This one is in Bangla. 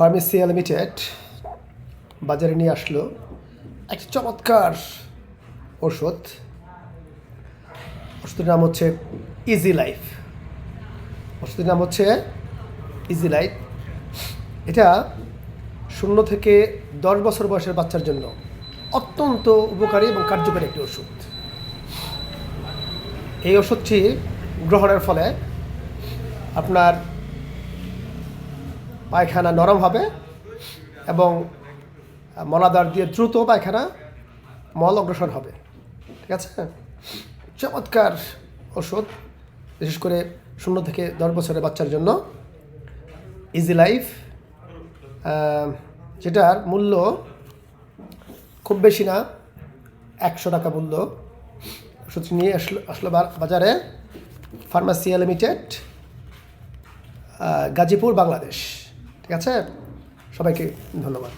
ফার্মেসিয়া লিমিটেড বাজারে নিয়ে আসলো একটি চমৎকার ওষুধ। ওষুধের নাম হচ্ছে ইজি লাইফ ওষুধের নাম হচ্ছে ইজি লাইফ এটা শূন্য থেকে দশ বছর বয়সের বাচ্চার জন্য অত্যন্ত উপকারী এবং কার্যকরী একটি ওষুধ। এই ওষুধটি গ্রহণের ফলে আপনার পায়খানা নরম হবে এবং মলাদার দিয়ে দ্রুত পায়খানা মল অগ্রসর হবে। ঠিক আছে? চমৎকার ওষুধ, বিশেষ করে শূন্য থেকে দশ বছরের বাচ্চার জন্য। ইজি লাইফ যেটার মূল্য খুব বেশি না, একশো টাকা মূল্য। ওষুধ নিয়ে আসলো আসলো বাজারে। Pharmacia limited Gazipur, Bangladesh. ঠিক আছে? সবাইকে ধন্যবাদ।